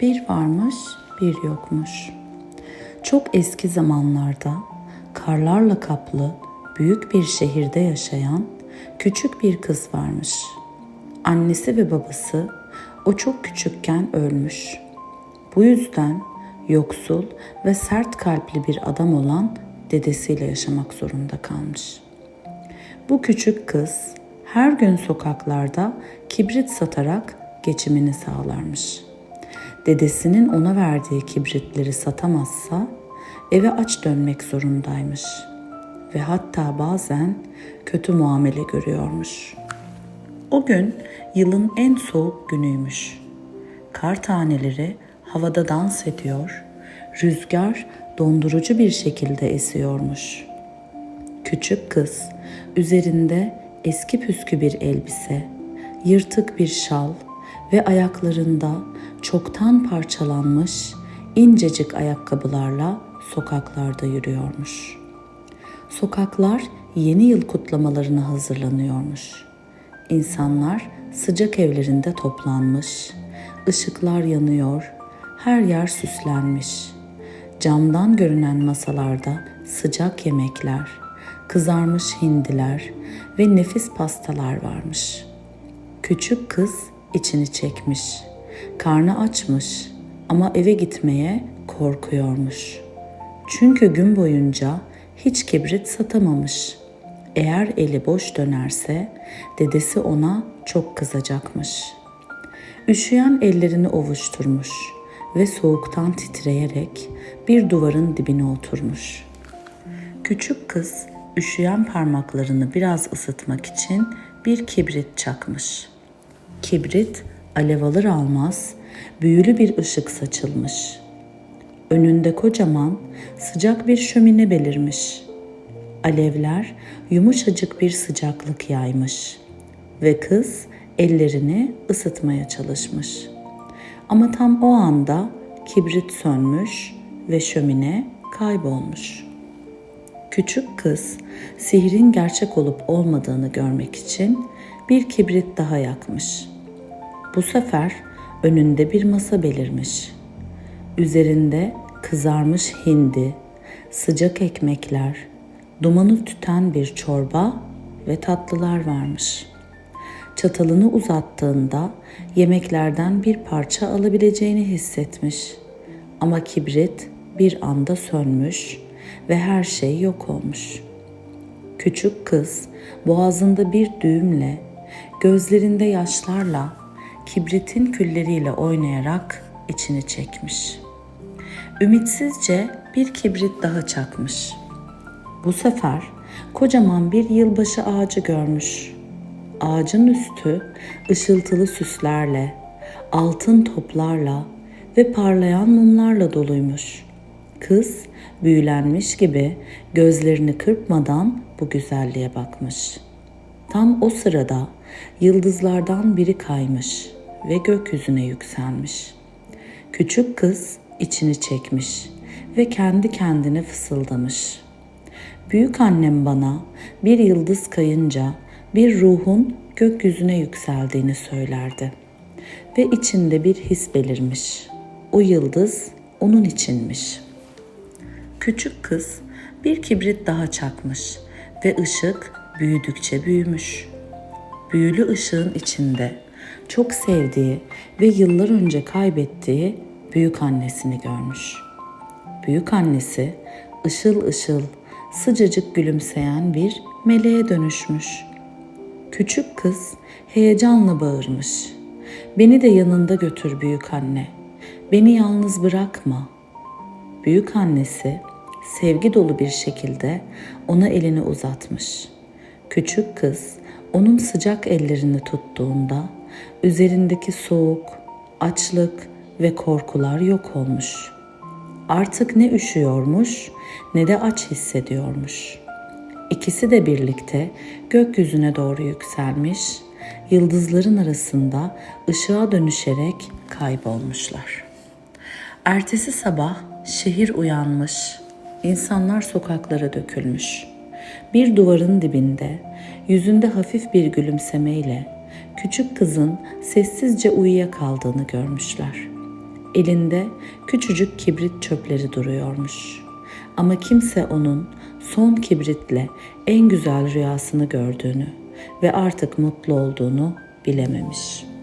Bir varmış, bir yokmuş. Çok eski zamanlarda karlarla kaplı büyük bir şehirde yaşayan küçük bir kız varmış. Annesi ve babası o çok küçükken ölmüş. Bu yüzden yoksul ve sert kalpli bir adam olan dedesiyle yaşamak zorunda kalmış. Bu küçük kız her gün sokaklarda kibrit satarak geçimini sağlarmış. Dedesinin ona verdiği kibritleri satamazsa eve aç dönmek zorundaymış ve hatta bazen kötü muamele görüyormuş. O gün yılın en soğuk günüymüş. Kar taneleri havada dans ediyor, rüzgar dondurucu bir şekilde esiyormuş. Küçük kız üzerinde eski püskü bir elbise, yırtık bir şal ve ayaklarında çoktan parçalanmış incecik ayakkabılarla sokaklarda yürüyormuş. Sokaklar yeni yıl kutlamalarına hazırlanıyormuş. İnsanlar sıcak evlerinde toplanmış, ışıklar yanıyor, her yer süslenmiş. Camdan görünen masalarda sıcak yemekler, kızarmış hindiler ve nefis pastalar varmış. Küçük kız içini çekmiş. Karnı açmış ama eve gitmeye korkuyormuş. Çünkü gün boyunca hiç kibrit satamamış. Eğer eli boş dönerse dedesi ona çok kızacakmış. Üşüyen ellerini ovuşturmuş ve soğuktan titreyerek bir duvarın dibine oturmuş. Küçük kız üşüyen parmaklarını biraz ısıtmak için bir kibrit çakmış. Kibrit alev alır almaz büyülü bir ışık saçılmış. Önünde kocaman sıcak bir şömine belirmiş. Alevler yumuşacık bir sıcaklık yaymış ve kız ellerini ısıtmaya çalışmış. Ama tam o anda kibrit sönmüş ve şömine kaybolmuş. Küçük kız sihrin gerçek olup olmadığını görmek için bir kibrit daha yakmış. Bu sefer önünde bir masa belirmiş. Üzerinde kızarmış hindi, sıcak ekmekler, dumanı tüten bir çorba ve tatlılar varmış. Çatalını uzattığında yemeklerden bir parça alabileceğini hissetmiş. Ama kibrit bir anda sönmüş ve her şey yok olmuş. Küçük kız boğazında bir düğümle, gözlerinde yaşlarla, kibritin külleriyle oynayarak içini çekmiş. Ümitsizce bir kibrit daha çakmış. Bu sefer kocaman bir yılbaşı ağacı görmüş. Ağacın üstü ışıltılı süslerle, altın toplarla ve parlayan mumlarla doluymuş. Kız büyülenmiş gibi gözlerini kırpmadan bu güzelliğe bakmış. Tam o sırada yıldızlardan biri kaymış ve gökyüzüne yükselmiş. Küçük kız içini çekmiş ve kendi kendine fısıldamış. Büyük annem bana bir yıldız kayınca bir ruhun gökyüzüne yükseldiğini söylerdi. Ve içinde bir his belirmiş. O yıldız onun içinmiş. Küçük kız bir kibrit daha çakmış ve ışık büyüdükçe büyümüş. Büyülü ışığın içinde çok sevdiği ve yıllar önce kaybettiği büyük annesini görmüş. Büyük annesi ışıl ışıl, sıcacık gülümseyen bir meleğe dönüşmüş. Küçük kız heyecanla bağırmış. Beni de yanında götür büyük anne. Beni yalnız bırakma. Büyük annesi sevgi dolu bir şekilde ona elini uzatmış. Küçük kız onun sıcak ellerini tuttuğunda üzerindeki soğuk, açlık ve korkular yok olmuş. Artık ne üşüyormuş ne de aç hissediyormuş. İkisi de birlikte gökyüzüne doğru yükselmiş, yıldızların arasında ışığa dönüşerek kaybolmuşlar. Ertesi sabah şehir uyanmış, insanlar sokaklara dökülmüş. Bir duvarın dibinde, yüzünde hafif bir gülümsemeyle küçük kızın sessizce uyuyakaldığını görmüşler. Elinde küçücük kibrit çöpleri duruyormuş. Ama kimse onun son kibritle en güzel rüyasını gördüğünü ve artık mutlu olduğunu bilememiş.''